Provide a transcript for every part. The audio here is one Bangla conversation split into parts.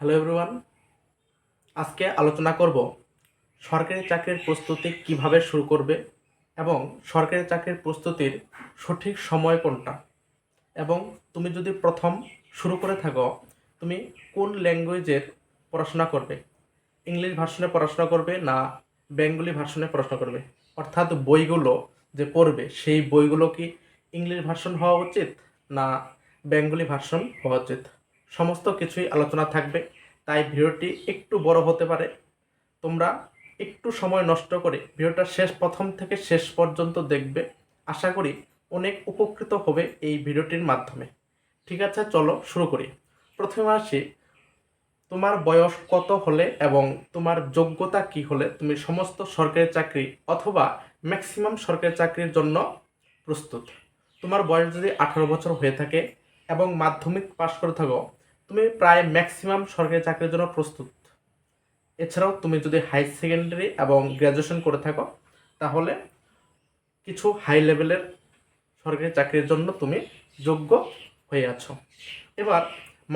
হ্যালো এভরিওয়ান আজকে আলোচনা করব সরকারি চাকরির প্রস্তুতি কীভাবে শুরু করবে এবং সরকারি চাকরির প্রস্তুতির সঠিক সময় কোনটা? এবং তুমি যদি প্রথম শুরু করে থাকো, তুমি কোন ল্যাঙ্গুয়েজের পড়াশোনা করবে? ইংলিশ ভার্সনে পড়াশোনা করবে না বেঙ্গলি ভার্সনে পড়াশোনা করবে? অর্থাৎ বইগুলো যে পড়বে, সেই বইগুলো কি ইংলিশ ভার্সন হওয়া উচিত না বেঙ্গলি ভার্সন হওয়া উচিত? সমস্ত কিছুই আলোচনা থাকবে। তাই ভিডিওটি একটু বড় হতে পারে। তোমরা একটু সময় নষ্ট করে ভিডিওটা শেষ, প্রথম থেকে শেষ পর্যন্ত দেখবে। আশা করি অনেক উপকৃত হবে এই ভিডিওটির মাধ্যমে। ঠিক আছে, চলো শুরু করি। প্রথমে আসি, তোমার বয়স কত হলে এবং তোমার যোগ্যতা কি হলে? তুমি সমস্ত সরকারি চাকরি অথবা ম্যাক্সিমাম সরকারি চাকরির জন্য প্রস্তুত। তোমার বয়স যদি আঠারো বছর হয়ে থাকে এবং মাধ্যমিক পাশ করে থাকো তুমি প্রায় ম্যাক্সিমাম সরকারি চাকরির জন্য প্রস্তুত। এছাড়াও তুমি যদি হাই সেকেন্ডারি এবং গ্র্যাজুয়েশন করে থাকো, তাহলে কিছু হাই লেভেলের সরকারি চাকরির জন্য তুমি যোগ্য হয়ে আছো। এবার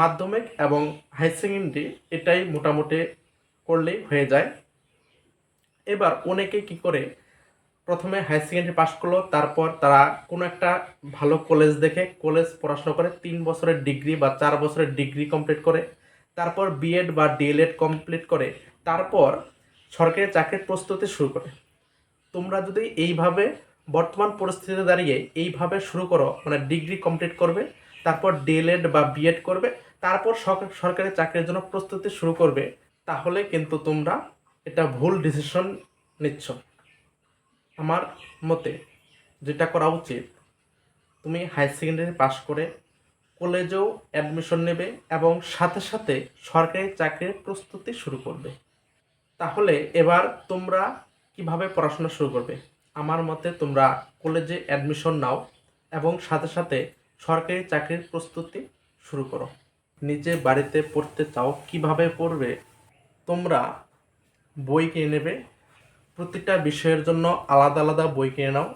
মাধ্যমিক এবং হাই সেকেন্ডারি এটাই মোটামুটি করলেই হয়ে যায়। এবার অনেকে কি করে প্রথমে হাই সেকেন্ডারি পাশ করল, তারপর তারা কোনো একটা ভালো কলেজ দেখে কলেজ পড়াশোনা করে তিন বছরের ডিগ্রি বা চার বছরের ডিগ্রি কমপ্লিট করে, তারপর বিএড বা ডিএলএড কমপ্লিট করে, তারপর সরকারি চাকরির প্রস্তুতি শুরু করে। তোমরা যদি এইভাবে বর্তমান পরিস্থিতিতে দাঁড়িয়ে এইভাবে শুরু করো মানে ডিগ্রি কমপ্লিট করবে, তারপর ডিএলএড বা বিএড করবে, তারপর সরকারি চাকরির জন্য প্রস্তুতি শুরু করবে, তাহলে কিন্তু তোমরা এটা ভুল ডিসিশন নিচ্ছ। আমার মতে যেটা করা উচিত, তুমি হাই সেকেন্ডারি পাশ করে কলেজেও অ্যাডমিশন নেবে এবং সাথে সাথে সরকারি চাকরির প্রস্তুতি শুরু করবে। তাহলে এবার তোমরা কীভাবে পড়াশোনা শুরু করবে? আমার মতে তোমরা কলেজে অ্যাডমিশন নাও এবং সাথে সাথে সরকারি চাকরির প্রস্তুতি শুরু করো। নিজে বাড়িতে পড়তে চাও কীভাবে পড়বে? তোমরা বই কিনে নেবে প্রতিটা বিষয়ের জন্য আলাদা আলাদা বই কিনে নাও।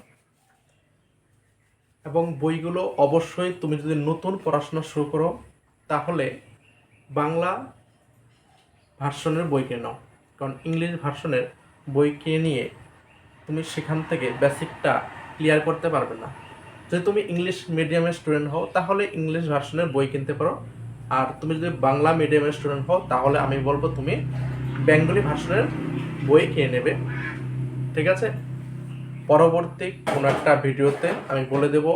এবং বইগুলো অবশ্যই তুমি যদি নতুন পড়াশোনা শুরু করো, তাহলে বাংলা ভার্সনের বই কিনে নাও। কারণ ইংলিশ ভার্সনের বই কিনে নিয়ে তুমি সেখান থেকে বেসিকটা ক্লিয়ার করতে পারবে না। যদি তুমি ইংলিশ মিডিয়ামের স্টুডেন্ট হও, তাহলে ইংলিশ ভার্সনের বই কিনতে পারো। আর তুমি যদি বাংলা মিডিয়ামের স্টুডেন্ট হও, তাহলে আমি বলব তুমি বেঙ্গলি ভার্সনের বই কিনে নেবে। ঠিক আছে? পরবর্তী কোনো একটা ভিডিওতে আমি বলে দেব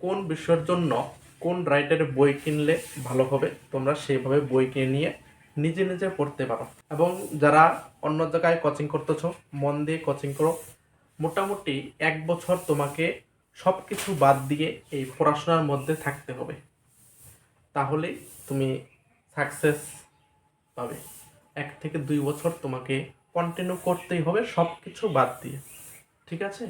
কোন বিষয়ের জন্য কোন রাইটারের বই কিনলে ভালো হবে। তোমরা সেইভাবে বই কিনে নিয়ে নিজে নিজে পড়তে পারো। এবং যারা অন্য জায়গায় কোচিং করতেছো, মন দিয়ে কোচিং করো, মোটামুটি এক বছর তোমাকে সব কিছু বাদ দিয়ে এই পড়াশোনার মধ্যে থাকতে হবে। তাহলে তুমি সাকসেস পাবে। এক থেকে দুই বছর তোমাকে কন্টিনিউ করতেই হবে সব কিছু বাদ দিয়ে। ঠিক আছে?